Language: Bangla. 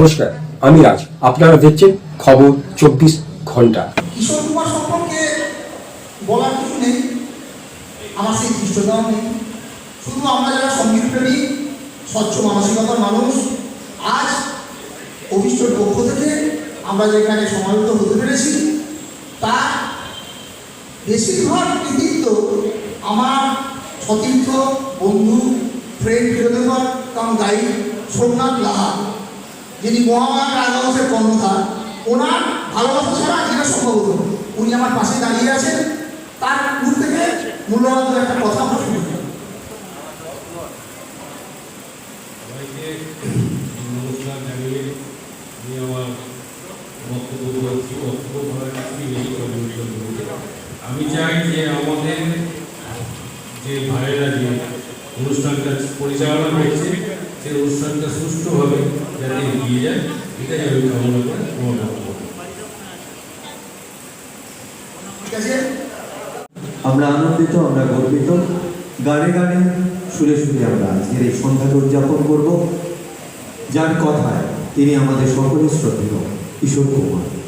নমস্কার, আমি রাজ আপনারা দেখছেন খবর চব্বিশ ঘণ্টা। কিশোর কুমার সম্পর্কে বলার কিছু নেই, আমার সেই ধৃষ্টতাও নেই। শুধু আমরা যারা সংগীত প্রেমী স্বচ্ছ মানসিকতার মানুষ, আজ অভিষ্টর পক্ষ থেকে আমরা যেখানে সমাবেত হতে পেরেছি, তার বেশিরভাগ কৃতিত্ব আমার সতীর্থ, বন্ধু ফ্রেন্ড ফিরোদেবর কাম গাইড সোমনাথ লাহা। যিনি মহামায়া রাজহাউসের কর্ণধার ওনার ভালোবাসা ছাড়া যেটা সম্ভব হতো উনি আমার পাশে দাঁড়িয়ে আছেন। তার মুখ থেকে মূল্যবান একটা কথা আমরা শুনি নমস্কার জানিয়ে আমি আমার বক্তব্য করতে। আমি চাই যে আমাদের যে ভাইয়েরা যে অনুষ্ঠানটা পরিচালনা করছে সেই অনুষ্ঠানটা সুষ্ঠুভাবে যাতে এগিয়ে যায় এটাই আমি কামনা করে আমার বক্তব্য। ঠিক আছে? আমরা আনন্দিত আমরা গর্বিত। গানে গানে সুরে সুরে আমরা আজকের এই সন্ধ্যাকে উদযাপন করব। যার কথায় তিনি আমাদের সকলের শ্রদ্ধেয় কিশোর কুমার।